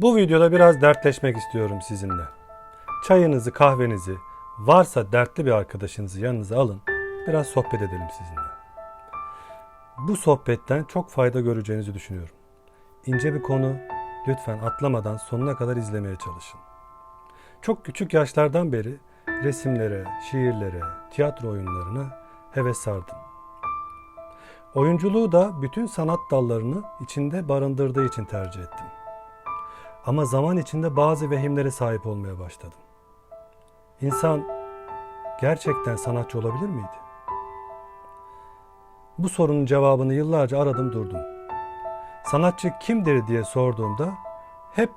Bu videoda biraz dertleşmek istiyorum sizinle. Çayınızı, kahvenizi, varsa dertli bir arkadaşınızı yanınıza alın. Biraz sohbet edelim sizinle. Bu sohbetten çok fayda göreceğinizi düşünüyorum. İnce bir konu, lütfen atlamadan sonuna kadar izlemeye çalışın. Çok küçük yaşlardan beri resimlere, şiirlere, tiyatro oyunlarına heves sardım. Oyunculuğu da bütün sanat dallarını içinde barındırdığı için tercih ettim. Ama zaman içinde bazı vehimlere sahip olmaya başladım. İnsan gerçekten sanatçı olabilir miydi? Bu sorunun cevabını yıllarca aradım durdum. Sanatçı kimdir diye sorduğumda hep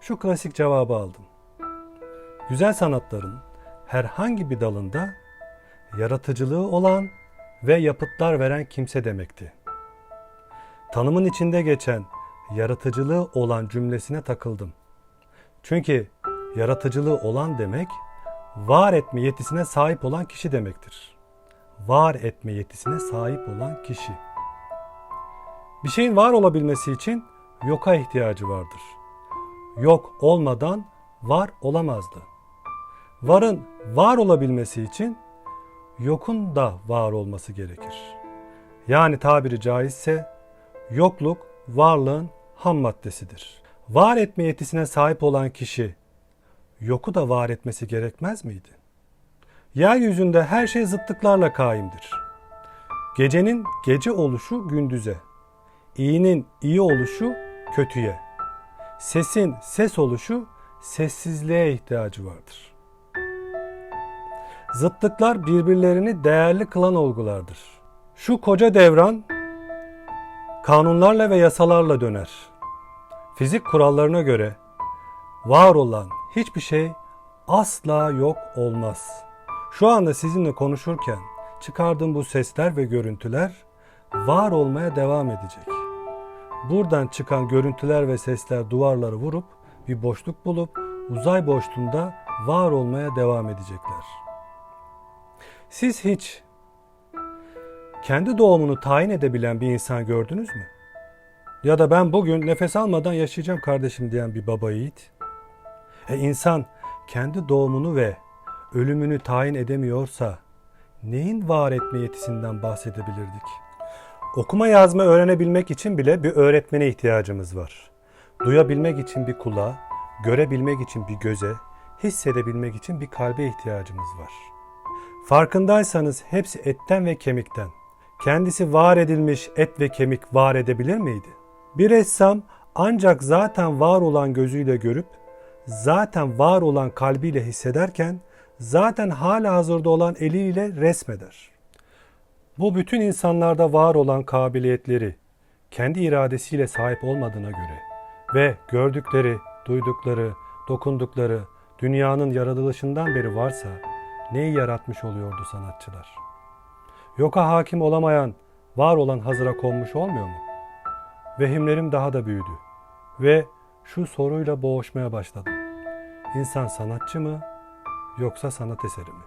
şu klasik cevabı aldım. Güzel sanatların herhangi bir dalında yaratıcılığı olan ve yapıtlar veren kimse demekti. Tanımın içinde geçen yaratıcılığı olan cümlesine takıldım. Çünkü yaratıcılığı olan demek var etme yetisine sahip olan kişi demektir. Var etme yetisine sahip olan kişi. Bir şeyin var olabilmesi için yoka ihtiyacı vardır. Yok olmadan var olamazdı. Varın var olabilmesi için yokun da var olması gerekir. Yani tabiri caizse yokluk varlığın ham maddesidir. Var etme yetisine sahip olan kişi yoku da var etmesi gerekmez miydi? Yeryüzünde her şey zıtlıklarla kaimdir. Gecenin gece oluşu gündüze, iyinin iyi oluşu kötüye, sesin ses oluşu sessizliğe ihtiyacı vardır. Zıtlıklar birbirlerini değerli kılan olgulardır. Şu koca devran kanunlarla ve yasalarla döner. Fizik kurallarına göre var olan hiçbir şey asla yok olmaz. Şu anda sizinle konuşurken çıkardığım bu sesler ve görüntüler var olmaya devam edecek. Buradan çıkan görüntüler ve sesler duvarları vurup bir boşluk bulup uzay boşluğunda var olmaya devam edecekler. Siz hiç kendi doğumunu tayin edebilen bir insan gördünüz mü? Ya da ben bugün nefes almadan yaşayacağım kardeşim diyen bir baba yiğit. E insan kendi doğumunu ve ölümünü tayin edemiyorsa neyin var etme yetisinden bahsedebilirdik? Okuma yazma öğrenebilmek için bile bir öğretmene ihtiyacımız var. Duyabilmek için bir kulağa, görebilmek için bir göze, hissedebilmek için bir kalbe ihtiyacımız var. Farkındaysanız hepsi etten ve kemikten. Kendisi var edilmiş et ve kemik var edebilir miydi? Bir ressam ancak zaten var olan gözüyle görüp, zaten var olan kalbiyle hissederken, zaten hala hazırda olan eliyle resmeder. Bu bütün insanlarda var olan kabiliyetleri kendi iradesiyle sahip olmadığına göre ve gördükleri, duydukları, dokundukları dünyanın yaratılışından beri varsa neyi yaratmış oluyordu sanatçılar? Yoka hakim olamayan, var olan hazıra konmuş olmuyor mu? Vehimlerim daha da büyüdü ve şu soruyla boğuşmaya başladım. İnsan sanatçı mı yoksa sanat eseri mi?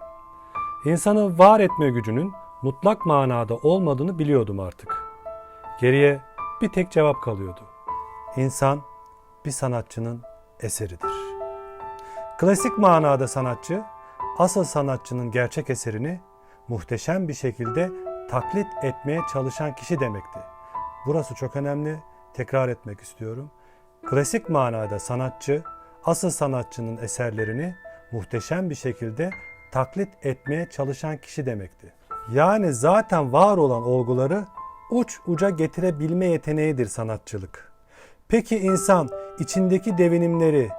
İnsanı var etme gücünün mutlak manada olmadığını biliyordum artık. Geriye bir tek cevap kalıyordu. İnsan bir sanatçının eseridir. Klasik manada sanatçı, asıl sanatçının gerçek eserini muhteşem bir şekilde taklit etmeye çalışan kişi demekti. Burası çok önemli. Tekrar etmek istiyorum. Klasik manada sanatçı, asıl sanatçının eserlerini muhteşem bir şekilde taklit etmeye çalışan kişi demekti. Yani zaten var olan olguları uç uca getirebilme yeteneğidir sanatçılık. Peki insan içindeki devinimleri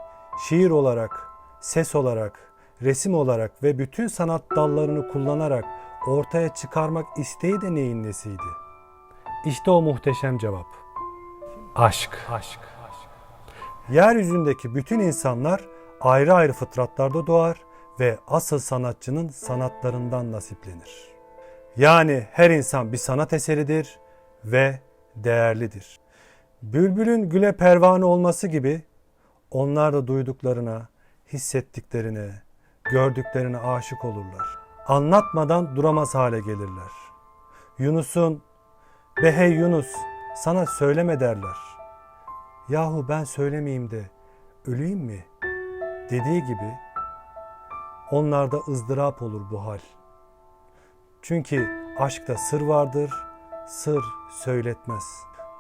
şiir olarak, ses olarak, resim olarak ve bütün sanat dallarını kullanarak ortaya çıkarmak isteği de neyin nesiydi? İşte o muhteşem cevap. Aşk. Aşk. Yeryüzündeki bütün insanlar ayrı ayrı fıtratlarda doğar ve asıl sanatçının sanatlarından nasiplenir. Yani her insan bir sanat eseridir ve değerlidir. Bülbülün güle pervane olması gibi onlar da duyduklarına, hissettiklerine, gördüklerine aşık olurlar. Anlatmadan duramaz hale gelirler. Yunus'un be hey Yunus sana söyleme derler. Yahu ben söylemeyeyim de öleyim mi? Dediği gibi onlarda ızdırap olur bu hal. Çünkü aşkta sır vardır, sır söyletmez.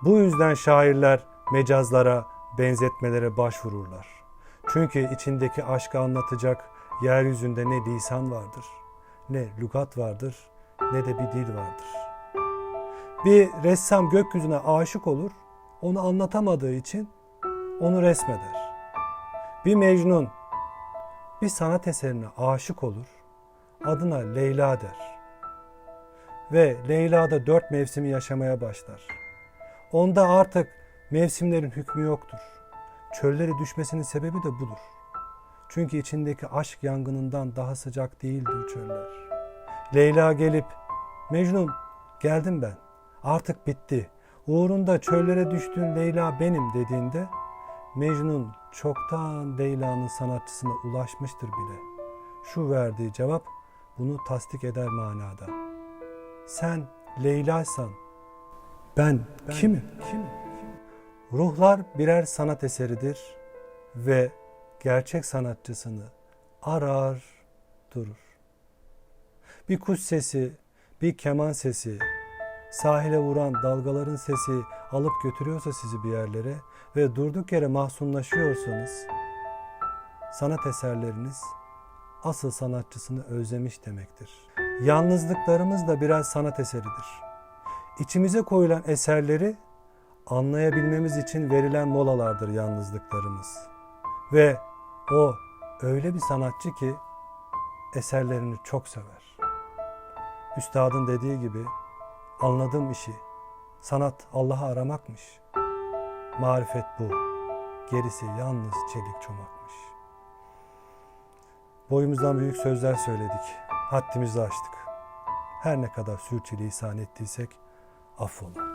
Bu yüzden şairler mecazlara, benzetmelere başvururlar. Çünkü içindeki aşkı anlatacak yeryüzünde ne lisan vardır, ne lügat vardır, ne de bir dil vardır. Bir ressam gökyüzüne aşık olur, onu anlatamadığı için onu resmeder. Bir Mecnun bir sanat eserine aşık olur, adına Leyla der. Ve Leyla da dört mevsimi yaşamaya başlar. Onda artık mevsimlerin hükmü yoktur. Çölleri düşmesinin sebebi de budur. Çünkü içindeki aşk yangınından daha sıcak değildir çöller. Leyla gelip, Mecnun geldim ben, artık bitti. Uğrunda çöllere düştüğün Leyla benim dediğinde, Mecnun çoktan Leyla'nın sanatçısına ulaşmıştır bile. Şu verdiği cevap bunu tasdik eder manada. Sen Leyla'ysan ben, kimim? Kimim? Ruhlar birer sanat eseridir ve gerçek sanatçısını arar durur. Bir kuş sesi, bir keman sesi, sahile vuran dalgaların sesi alıp götürüyorsa sizi bir yerlere ve durduk yere mahzunlaşıyorsanız sanat eserleriniz asıl sanatçısını özlemiş demektir. Yalnızlıklarımız da birer sanat eseridir. İçimize koyulan eserleri anlayabilmemiz için verilen molalardır yalnızlıklarımız. Ve o öyle bir sanatçı ki eserlerini çok sever. Üstadın dediği gibi anladığım işi sanat Allah'ı aramakmış. Marifet bu. Gerisi yalnız çelik çomakmış. Boyumuzdan büyük sözler söyledik. Haddimizi aştık. Her ne kadar sürçülisan ettiysek affola.